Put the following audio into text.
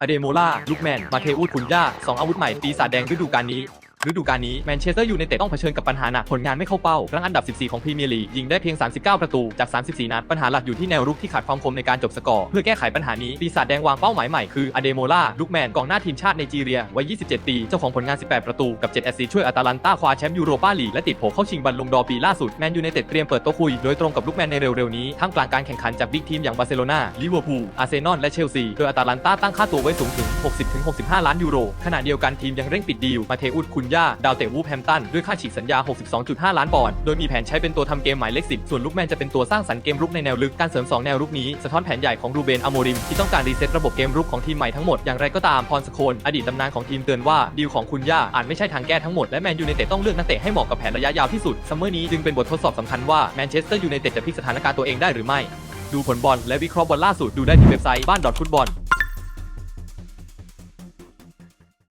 อเดโมล่าลูกแมน มาเทอูดคุนย่าสองอาวุธใหม่ปีศาจแดงฤดูกาลนี้ ฤดูกาลนี้แมนเชสเตอร์ยูไนเต็ดต้องเผชิญกับปัญหาหนักผลงานไม่เข้าเป้ารั้งอันดับ 14 ของพรีเมียร์ลีกยิงได้เพียง 39 ประตูจาก 34 นัด ปัญหาหลักอยู่ที่แนวรุกที่ขาดความคมในการจบสกอร์ เพื่อแก้ไขปัญหานี้ ปีศาจแดงวางเป้าหมายใหม่คืออเดโมล่าลูกแมนกองหน้าทีมชาติไนจีเรียวัย 27 ปี เจ้าของผลงาน 18 ประตูกับ 7 แอสซิช่วยอาตาลันตาคว้าแชมป์ยูโรปาลีกและติดโผเข้าชิงบอลลงดอร์ปีล่าสุดแมนยูไนเต็ดเตรียมเปิดโต๊ะคุยโดยตรงกับลูกแมนในเร็วๆนี้ท่ามกลางการแข่งขันจากบิ๊กทีมอย่างบาร์เซโลนาลิเวอร์พูลอาร์เซนอลและเชลซีโดยอาตาลันตาตั้งค่าตัวไว้สูงถึง 60-65 ล้านยูโรขณะเดียวกันทีมยังเร่งปิดดีลมาเทอุดคุนย่าดาวเตะวูแฮมตันด้วยค่าฉีกสัญญา 62.5 ล้านปอนด์ โดยมีแผนใช้เป็นตัวทำเกมหมายเลข10 ส่วนลูกแมนจะเป็นตัวสร้างสรรค์เกมรุกในแนวลึก การเสริม 2 แนวรุกนี้ สะท้อนแผนใหญ่ของรูเบนอโมริม ที่ต้องการรีเซ็ตระบบเกมรุกของทีมใหม่ทั้งหมด อย่างไรก็ตามพรสโคนอดีตตำนานของทีมเตือนว่าดีลของคุณย่าอาจไม่ใช่ทางแก้ทั้งหมดและแมนยูไนเต็ดต้องเลือกนักเตะให้เหมาะกับแผนระยะยาวที่สุดซัมเมอร์นี้จึงเป็นบททดสอบสำคัญว่าแมนเชสเตอร์ยูไนเต็ดจะพลิกสถานการณ์ตัวเองได้หรือไม่ ดูผลบอลและวิเคราะห์บอลล่าสุดดูได้ที่เว็บไซต์บ้านดอทฟุตบอล